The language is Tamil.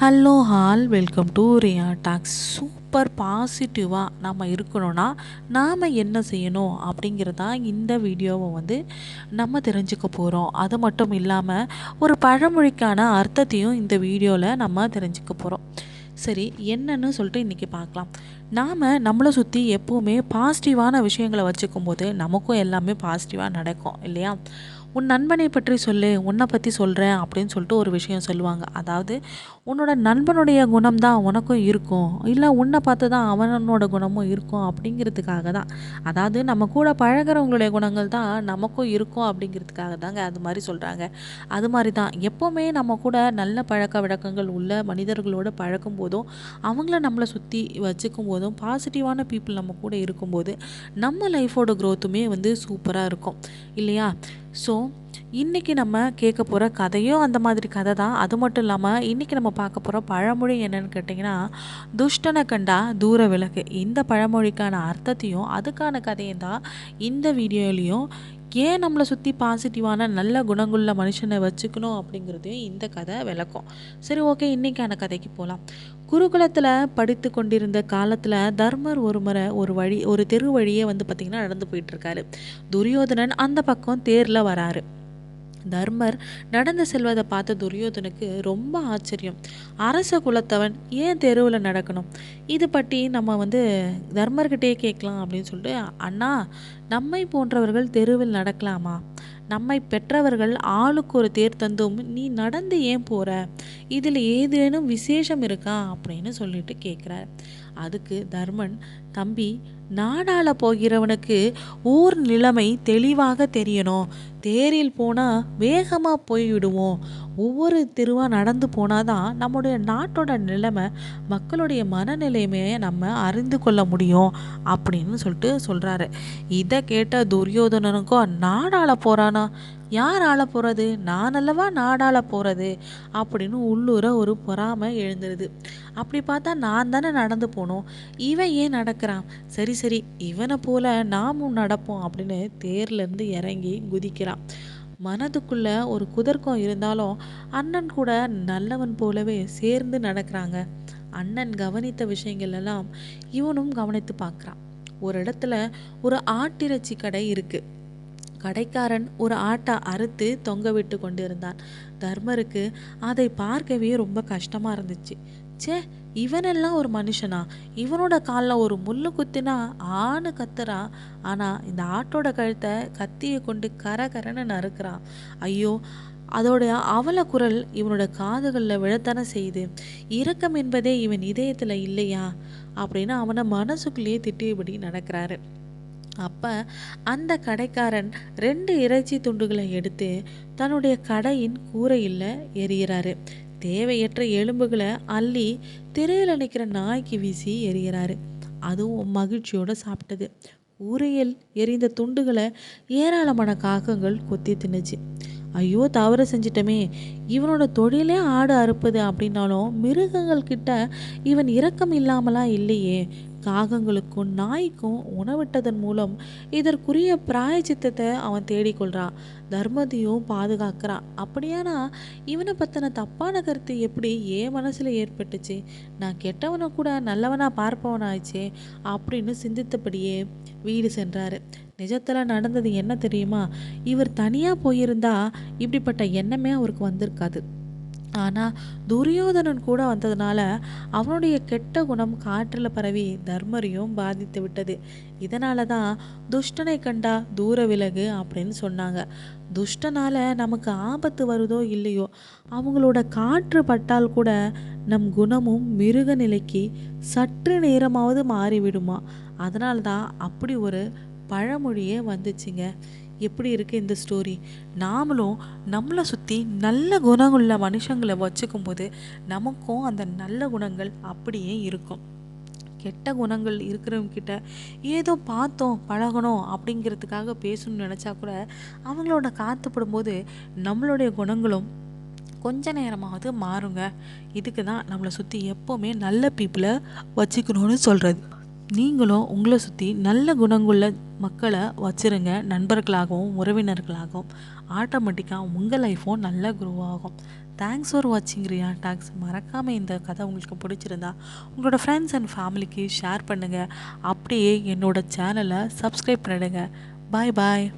Hello all welcome to Riya talks super பாசிட்டிவாக நம்ம இருக்கணும்னா நாம் என்ன செய்யணும் அப்படிங்கிறதா இந்த வீடியோவை வந்து நம்ம தெரிஞ்சுக்க போகிறோம் அது மட்டும் இல்லாமல் ஒரு பழமொழிக்கான அர்த்தத்தையும் இந்த வீடியோவில் நம்ம தெரிஞ்சுக்க போகிறோம் சரி என்னன்னு சொல்லிட்டு இன்றைக்கி பார்க்கலாம். நாம் நம்மளை சுற்றி எப்போவுமே பாசிட்டிவான விஷயங்களை வச்சுக்கும் போது நமக்கும் எல்லாமே பாசிட்டிவாக நடக்கும் இல்லையா? உன் நண்பனை பற்றி சொல்லு உன்னை பற்றி சொல்கிறேன் அப்படின்னு சொல்லிட்டு ஒரு விஷயம் சொல்லுவாங்க. அதாவது உன்னோட நண்பனுடைய குணம் தான் உனக்கும் இருக்கும். இல்லை உன்னை பார்த்து தான் அவனோட குணமும் இருக்கும் அப்படிங்கிறதுக்காக தான். அதாவது நம்ம கூட பழகிறவங்களுடைய குணங்கள் தான் நமக்கும் இருக்கும் அப்படிங்கிறதுக்காக தாங்க அது மாதிரி சொல்கிறாங்க அது மாதிரி தான். எப்போவுமே நம்ம கூட நல்ல பழக்க வழக்கங்கள் உள்ள மனிதர்களோடு பழக்கும் போதும் அவங்கள நம்மளை சுற்றி வச்சுக்கும் போதும் பாசிட்டிவான பீப்புள் நம்ம கூட இருக்கும்போது நம்ம லைஃபோட க்ரோத்துமே வந்து சூப்பராக இருக்கும். இல்லையா? ஸோ இன்றைக்கி நம்ம கேட்க போகிற கதையும் அந்த மாதிரி கதை தான். அது மட்டும் இல்லாமல் இன்றைக்கி நம்ம பார்க்க போகிற பழமொழி என்னன்னு கேட்டிங்கன்னா துஷ்டனை கண்டா தூர விலகு. இந்த பழமொழிக்கான அர்த்தத்தையும் அதுக்கான கதையும் தான் இந்த வீடியோலையும் ஏன் நம்மளை சுற்றி பாசிட்டிவான நல்ல குணங்குள்ள மனுஷனை வச்சுக்கணும் அப்படிங்கிறதையும் இந்த கதை விளக்கும். சரி ஓகே இன்றைக்கான கதைக்கு போகலாம் குருகுலத்தில் படித்து கொண்டிருந்த காலத்தில் தர்மர் ஒரு முறை ஒரு வழி ஒரு தெரு வழியே வந்து பார்த்திங்கன்னா நடந்து போயிட்டுருக்காரு துரியோதனன் அந்த பக்கம் தேரில் வராரு. தர்மர் நடந்து செல்வதை பார்த்த துரியோதனுக்கு ரொம்ப ஆச்சரியம். அரச குலத்தவன் ஏன் தெருவில் நடக்கணும்? இது பற்றி நம்ம வந்து தர்மர்கிட்டே கேட்கலாம் அப்படின்னு சொல்லிட்டு அண்ணா நம்மை போன்றவர்கள் தெருவில் நடக்கலாமா? நம்மை பெற்றவர்கள் ஆளுக்கு ஒரு தேர் தந்தும் நீ நடந்து ஏன் போகிற இதில் ஏதேனும் விசேஷம் இருக்கா? அப்படின்னு சொல்லிட்டு கேட்குறாரு. அதுக்கு தர்மன் தம்பி நாடாள போகிறவனுக்கு ஊர் நிலைமை தெளிவாக தெரியணும். தேரில் போனால் வேகமாக போய்விடுவோம் ஒவ்வொரு தெருவாக நடந்து போனால் தான் நம்முடைய நாட்டோட நிலைமை மக்களுடைய மனநிலைமையை நம்ம அறிந்து கொள்ள முடியும் அப்படின்னு சொல்லிட்டு சொல்கிறாரு இதை கேட்ட துரியோதனனுக்கும் நாடாள போகிறானா யார் ஆள போகிறது நான் அல்லவா நாடாள போகிறது அப்படின்னு உள்ளூர ஒரு பொறாமை எழுந்துருது. அப்படி பார்த்தா நான் தானே நடந்து போனோம். இவன் ஏன் நடக்கிறான்? சரி சரி இவனை போல நாமும் நடப்போம் அப்படின்னு தேர்லேருந்து இறங்கி குதிக்கிறான். மனதுக்குள்ள ஒரு குதர்க்கம் இருந்தாலும் அண்ணன் கூட நல்லவன் போலவே சேர்ந்து நடக்கிறாங்க. அண்ணன் கவனித்த விஷயங்கள் எல்லாம் இவனும் கவனித்து பார்க்குறான். ஒரு இடத்துல ஒரு ஆட்டிறைச்சி கடை இருக்குது கடைக்காரன் ஒரு ஆட்டை அறுத்து தொங்க விட்டு கொண்டு இருந்தான் தர்மருக்கு அதை பார்க்கவே ரொம்ப கஷ்டமாக இருந்துச்சு. ச்சே இவனெல்லாம் ஒரு மனுஷனா? இவனோட காலில் ஒரு முள்ளு குத்தினா ஆணு கத்துறான் ஆனால் இந்த ஆட்டோட கழுத்தை கத்தியை கொண்டு கர கரன்னு நறுக்கிறான். ஐயோ அதோடைய அவல குரல் இவனோட காதுகளில் விழத்தானே செய்யுது. இரக்கம் என்பதே இவன் இதயத்தில் இல்லையா? அப்படின்னு அவனை மனசுக்குள்ளேயே திட்டியபடி நடக்கிறாரு. அப்போ அந்த கடைக்காரன் ரெண்டு இறைச்சி துண்டுகளை எடுத்து தன்னுடைய கடையின் கூரையில் எரிகிறாரு தேவையற்ற எலும்புகளை அள்ளி திரையில் நிற்கிற நாய்க்கு வீசி எறிகிறாரு. அதுவும் மகிழ்ச்சியோடு சாப்பிட்டது. கூரையில் எரிந்த துண்டுகளை ஏராளமான காக்கங்கள் கொத்தி தின்னுச்சு. ஐயோ தவறு செஞ்சிட்டமே. இவனோட தொழிலே ஆடு அறுப்பது அப்படின்னாலும் மிருகங்கள் கிட்ட இவன் இரக்கம் இல்லாமலாம் இல்லையே. காகங்களுக்கும் நாய்க்கும் உணவிட்டதன் மூலம் இதற்குரிய பிராயச்சித்தத்தை அவன் தேடிக்கொள்கிறான் தர்மத்தையும் பாதுகாக்கிறான். அப்படியானா இவனை பற்றின தப்பான கருத்து எப்படி என் மனசில் ஏற்பட்டுச்சு? நான் கெட்டவனை கூட நல்லவனாக பார்ப்பவனாச்சே அப்படின்னு சிந்தித்தபடியே வீடு சென்றார். நிஜத்தில் நடந்தது என்ன தெரியுமா? இவர் தனியாக போயிருந்தா இப்படிப்பட்ட எண்ணமே அவருக்கு வந்திருக்காது. ஆனால் துரியோதனன் கூட வந்ததுனால அவனுடைய கெட்ட குணம் காற்றில் பரவி தர்மரையும் பாதித்து விட்டது. இதனால தான் துஷ்டனை கண்டா தூர விலகு அப்படின்னு சொன்னாங்க. துஷ்டனால நமக்கு ஆபத்து வருதோ இல்லையோ அவங்களோட காற்று பட்டால் கூட நம் குணமும் மிருக நிலைக்கு சற்று நேரமாவது மாறிவிடுமா? அதனால தான் அப்படி ஒரு பழமொழியே வந்துச்சுங்க. எப்படி இருக்குது இந்த ஸ்டோரி நாமளும் நம்மளை சுற்றி நல்ல குணங்குள்ள மனுஷங்களை வச்சுக்கும் போது நமக்கும் அந்த நல்ல குணங்கள் அப்படியே இருக்கும். கெட்ட குணங்கள் இருக்கிறவங்கிட்ட ஏதோ பார்த்தோம் பழகணும் அப்படிங்கிறதுக்காக பேசணும்னு நினச்சா கூட அவங்களோட காத்துப்படும்போது நம்மளுடைய குணங்களும் கொஞ்ச நேரமாவது மாறுங்க. இதுக்கு தான் நம்மளை சுற்றி எப்போவுமே நல்ல பீப்புளை வச்சுக்கணும்னு சொல்கிறது நீங்களும் உங்களை சுற்றி நல்ல குணங்குள்ள மக்களை வச்சிருங்க. நண்பர்களாகவும் உறவினர்களாகவும். ஆட்டோமேட்டிக்காக உங்கள் லைஃப்பும் நல்லா க்ரோ ஆகும். தேங்க்ஸ் ஃபார் வாட்சிங் ரியா டாக்ஸ் மறக்காமல் இந்த கதை உங்களுக்கு பிடிச்சிருந்தா உங்களோட ஃப்ரெண்ட்ஸ் அண்ட் ஃபேமிலிக்கு ஷேர் பண்ணுங்கள் அப்படியே என்னோடய சேனலை சப்ஸ்கிரைப் பண்ணிடுங்க. பாய் பாய்